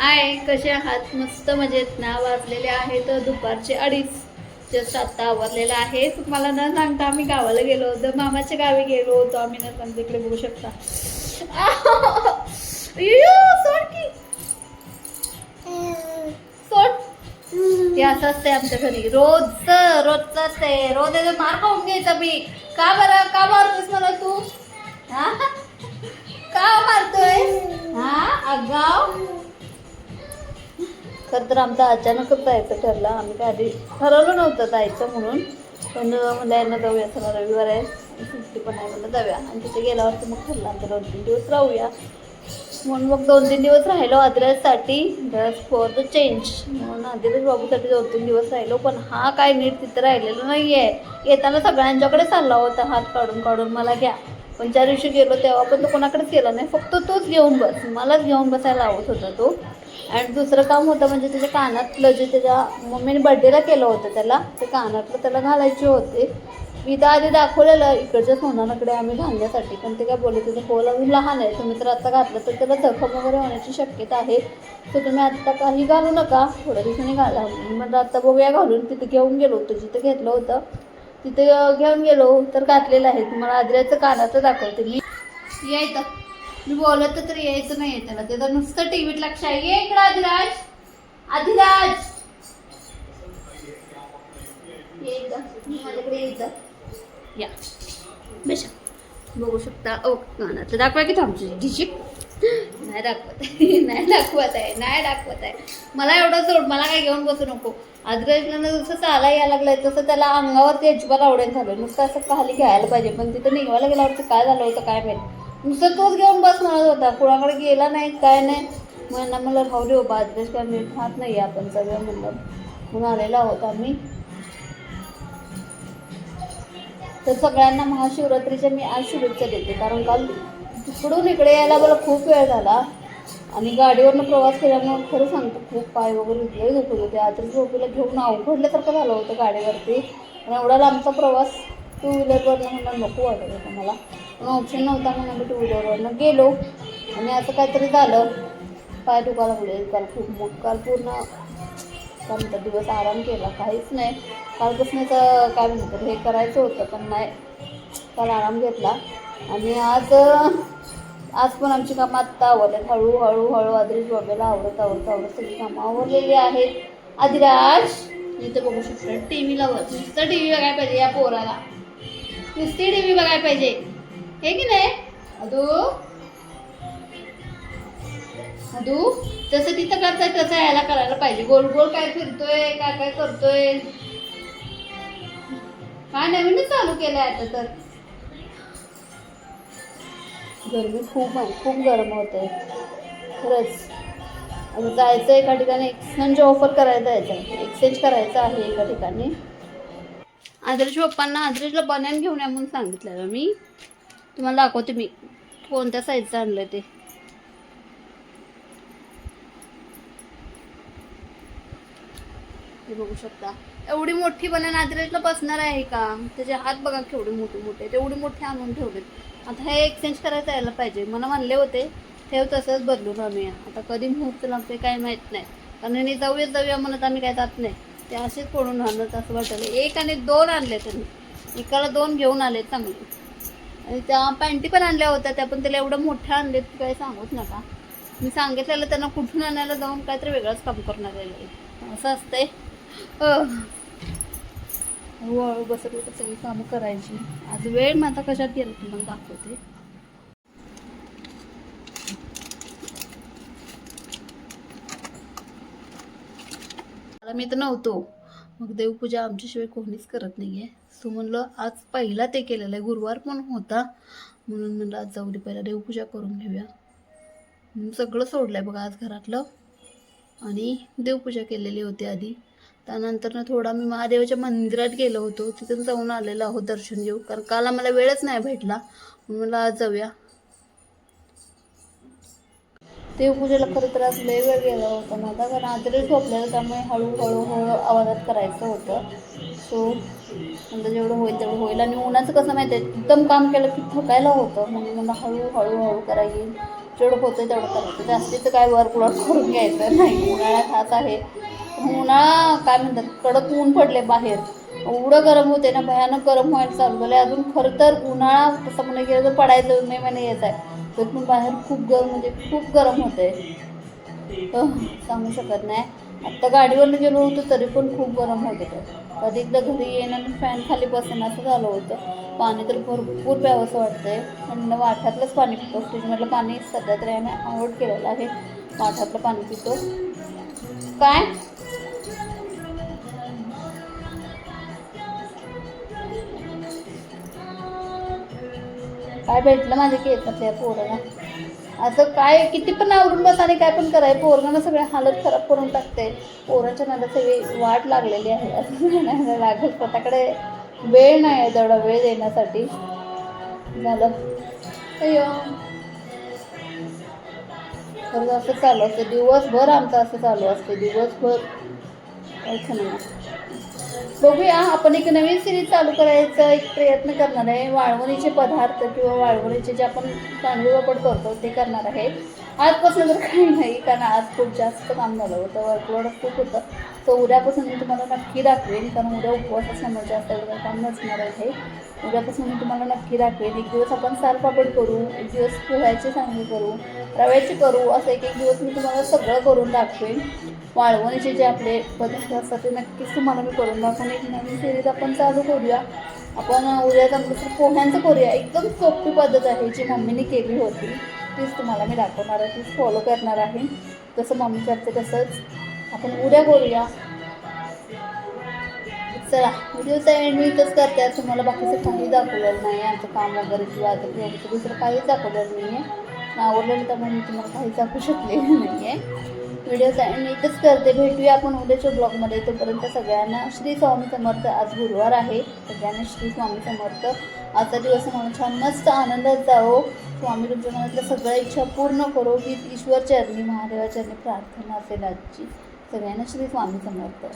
I कसे आहात? मस्त मजेत ना? वाजलेले आहेत दुपारचे अडीच. जस्ट आत्ता आवरलेलं आहे. तुम्हाला न सांगता आम्ही गावाला गेलो होतो. मामाच्या गावी गेलो होतो. आम्ही न सांगता इकडे बघू शकता. अय्यो, असं असते आमच्या घरी. रोजच रोजच असते रोज याचा मार खाऊन घ्यायचा मी. का बरं? का मारतोस मला तू? हा? का मारतोय हा? अगाव खरं तर आमचं अचानकच जायचं ठरलं. आम्ही काय आधी ठरवलं नव्हतं जायचं म्हणून. पण म्हणलं यांना जाऊया चला रविवार आहे. सुट्टी पण आहे म्हणलं जाऊया. आणि तिथे गेल्यावरती मग ठरलं आमचं दोन तीन दिवस राहूया. म्हणून मग दोन तीन दिवस राहिलो आदिराजसाठी जस्ट फॉर द चेंज म्हणून आदिराज बाबूसाठी दोन तीन दिवस राहिलो. पण हा काय नीट तिथं राहिलेलो नाही आहे येताना सगळ्यांच्याकडे चालला होता. हात काढून काढून मला घ्या. पण ज्या दिवशी गेलो तेव्हा पण तो कोणाकडेच गेला नाही. फक्त तोच घेऊन बस. मलाच घेऊन बसायला आवडत होता तो. आणि दुसरं काम होतं म्हणजे त्याच्या कानातलं जे त्याच्या मम्मीने बड्डेला केलं होतं त्याला ते कानातलं त्याला घालायचे होते. मी तर आधी दाखवलेलं इकडच्या सोनाराकडे आम्ही घालण्यासाठी पण ते काय बोलले त्याचं हो, पोल अजून लहान आहे तुम्ही तर आत्ता घातलं तर त्याला जखम वगैरे होण्याची शक्यता आहे. तर तुम्ही आत्ता काही घालू नका. थोड्या दिवसांनी घाला. म्हणजे आत्ता बघूया घालून. तिथे घेऊन गेलो होतो जिथं घेतलं होतं. तिथे घेऊन गेलो तर घातलेलं आहे. तुम्हाला आदऱ्याचं कानाचं दाखवते मी. यायचं मी बोलत तर यायचं नाही त्याला. त्याचं नुसतं टीव्हीत लक्ष आहे. ये इकडं अधिराज. अधिराज. ये माझ्याकडे यायचं या. बेशा बघू शकता. ओ तर दाखवा की थांबची डिशिक नाही दाखवत आहे. नाही दाखवत आहे. नाही दाखवत आहे. मला एवढं सोड मला काय घेऊन बसू नको. आजराजला जसं चाला यायला लागलाय तसं त्याला अंगावरती अजिबात आवडेल झालं नुसतं असं खाली घ्यायला पाहिजे. पण तिथं निघायला गेल्यावरती काय झालं होतं काय माहिती. नुसतं तोच घेऊन बस म्हणत होता. कुणाकडे गेला नाही काय नाही. म्हणा मला राहू दे बाबा आजराज काय मी खात नाही आपण सगळं म्हणलं. म्हणून आलेला आहोत आम्ही तर सगळ्यांना महाशिवरात्रीच्या मी आज शुभेच्छा देते. कारण काल तिकडून इकडे यायला मला खूप वेळ झाला. आणि गाडीवरनं प्रवास केल्यामुळे खरं सांगतो खूप पाय वगैरे इथले दुखत होते. आता झोपेला घेऊन अवघडल्यासारखं झालं होतं गाडीवरती. आणि एवढा लांबचा प्रवास टू व्हीलरवरनं म्हणलं नको वाटत होतं मला. पण ऑप्शन नव्हता म्हणून मी टू व्हीलरवरनं गेलो. आणि असं काहीतरी झालं. पाय दुखायला लागले. काल खूप मग काल पूर्ण काय म्हणतात दिवस आराम केला. काहीच नाही. कालपासूनच काय म्हणतात हे करायचं होतं पण नाही. काल आराम घेतला. आणि आज आज पण आमची कामं आत्ता आवरल्यात हळूहळू हळू आदरीश बघायला आवडत आवडत आवडत सगळी कामं आवडलेली आहेत. आदिराज इथं बघू शकतो. टी व्ही लावत. नुसतं टी व्ही बघायला पाहिजे या पोराला. नुसती टी व्ही बघायला पाहिजे. हे की नाही? अदू. अदू जसं तिथं करताय तसं यायला करायला पाहिजे. गोल गोल काय फिरतोय काय काय करतोय? काय नवीनच चालू केलंय आता तर. गरमी खूप आहे खूप गरम होत आहे खरंच. आता जायचं एका ठिकाणी एक्सचेंज ऑफर करायला जायचं एक्सचेंज करायचं आहे एका ठिकाणी. आदर्श पप्पांना आदर्शला बनायन घेऊन या म्हणून सांगितलेलं मी. तुम्हाला दाखवते मी. कोणत्या साईजचं आणलं ते. बघू शकता. एवढी मोठी बनायन आदरेजला बसणार आहे का? त्याचे हात बघा केवढे मोठे मोठे तेवढे मोठे आणून ठेवलेत. आता हे एक्सचेंज करायचं यायला पाहिजे. मला म्हणले होते ठेव तसंच बदलून आम्ही आता कधी मुहूर्त लागते काय माहीत नाही. कारण जाऊया जाऊया म्हणत आम्ही काय जात नाही. ते असेच पडून आणत असं वाटलं एक आणि दोन आणले त्यांनी. एकाला दोन घेऊन आले चांगले. आणि त्या पॅन्टी पण आणल्या होत्या त्या पण त्याला एवढं मोठ्या आणलेत की काय सांगूच नका. मी सांगितलेलं त्यांना कुठून आणायला जाऊन काहीतरी वेगळंच काम करणार आहे. असं असतंय. हळूहळू बसत बसत सगळी कामं करायची. आज वेळ माझा कशात गेला? तुम्हाला दाखवते. आता मी तर नव्हतो. मग देवपूजा आमच्याशिवाय कोणीच करत नाही आहे सो म्हणलं आज पहिला ते केलेलं आहे. गुरुवार पण होता. म्हणून म्हणलं आज जाऊ दे पहिला देवपूजा करून घेऊया. म्हणून सगळं सोडलं आहे बघा आज घरातलं. आणि देवपूजा केलेली होती आधी. त्यानंतर ना थोडा मी महादेवाच्या मंदिरात गेलो होतो. तिथून जाऊन आलेलो आहोत दर्शन घेऊ कारण काल आम्हाला वेळच नाही भेटला. म्हणून मला आज जाऊया. देवपूजेला खरं तर आज लय वेळ गेला होता माझा कारण आदरच झोपलेलं त्यामुळे हळूहळू हळू आवाजात करायचं होतं. सो नंतर जेवढं होईल तेवढं होईल. आणि उन्हाचं कसं माहिती आहे एकदम काम केलं की थकायला होतं. म्हणून मला हळूहळू हळू करा येईल जेवढं होतं तेवढं करायचं जास्तीचं काय वर्कलोड करून घ्यायचं नाही. उन्हाळा खास आहे. उन्हाळा काय म्हणतात कडक ऊन पडले बाहेर. एवढं गरम होते ना भयानक गरम व्हायला चालू झालं अजून खरं तर उन्हाळा तसं म्हणा गेलं तर पडायचं मे महिने येत आहे. तर पण बाहेर खूप गरम म्हणजे खूप गरम होते सांगू शकत नाही. आत्ता गाडीवरनं गेलो होतो तरी पण खूप गरम होत होतं. कधी एकदा घरी येणं आणि फॅन खाली बसणं असं झालं होतं. पाणी तर भरपूर प्यावंसं वाटतंय. थंड वाठातलंच पाणी पितो. फ्रीजमधलं पाणी सध्या तरी आम्ही आवड केलेलं आहे. वाठातलं पाणी पितो. काय? काय भेटलं माझ्या केसातल्या पोराला? असं काय किती पण आवरून बस आणि काय पण कराय पोरगांना सगळे हालत खराब करून टाकते पोराच्या नादात सगळी वाट लागलेली आहे. असं म्हणायला लागेल स्वतःकडे वेळ नाही आहे तेवढा वेळ देण्यासाठी. झालं. अय्यो. खरं असं चालू असतं. दिवसभर आमचं असं चालू असते. दिवसभर. ऐक नाही. बघूया आपण एक नवीन सिरीज चालू करायचा एक प्रयत्न करणार आहे. वाळवणीचे पदार्थ किंवा वाळवणीचे जे आपण तांदूळ वापड करतो ते करणार आहे. आजपासून तर काही नाही कारण आज खूप जास्त काम झालं होतं वर्कलोड खूप होतं. तर उद्यापासून मी तुम्हाला नक्की दाखवेन कारण उद्या उपवास असल्यामुळे म्हणजे जास्त एवढं काम नसणार आहे. उद्यापासून मी तुम्हाला नक्की दाखवेन. एक दिवस आपण सालपापड करू एक दिवस पोह्याचे सांगली करू रव्याचे करू असं एक एक दिवस मी तुम्हाला सगळं करून दाखवेन. वाळवणीचे जे आपले पदार्थ असतात ते नक्कीच तुम्हाला मी करून दाखवून एक नवीन सिरीज आपण चालू करूया. आपण उद्या जमलं तर पोह्यांचं करूया. एकदम सोपी पद्धत आहे जी मम्मीने केली होती. तीच तुम्हाला मी दाखवणार आहे तीच फॉलो करणार आहे. जसं मम्मी करते तसंच आपण उद्या करूया. चला व्हिडिओचा एंड मी इथंच करते. आज तुम्हाला बाकीचं काही दाखवलेलं नाही आमचं काम वगैरे किंवा आता दुसरं काहीच दाखवलेलं नाही आहे आवडलेलं मग मी तुम्हाला काहीच दाखवू शकलेलं नाही आहे व्हिडिओ इथंच करते भेटूया आपण उद्याच्या ब्लॉगमध्ये तोपर्यंत सगळ्यांना श्री स्वामी समर्थ. आज गुरुवार आहे. सगळ्यांना श्री स्वामी समर्थ. आजचा दिवस म्हणून छान मस्त आनंदात जाओ स्वामी तुमच्या मनातल्या सगळ्या इच्छा पूर्ण करो. ही ईश्वर चरणी. महादेवाचरणी प्रार्थना असेल आजची. सगळ्यांना श्री स्वामी समर्थ.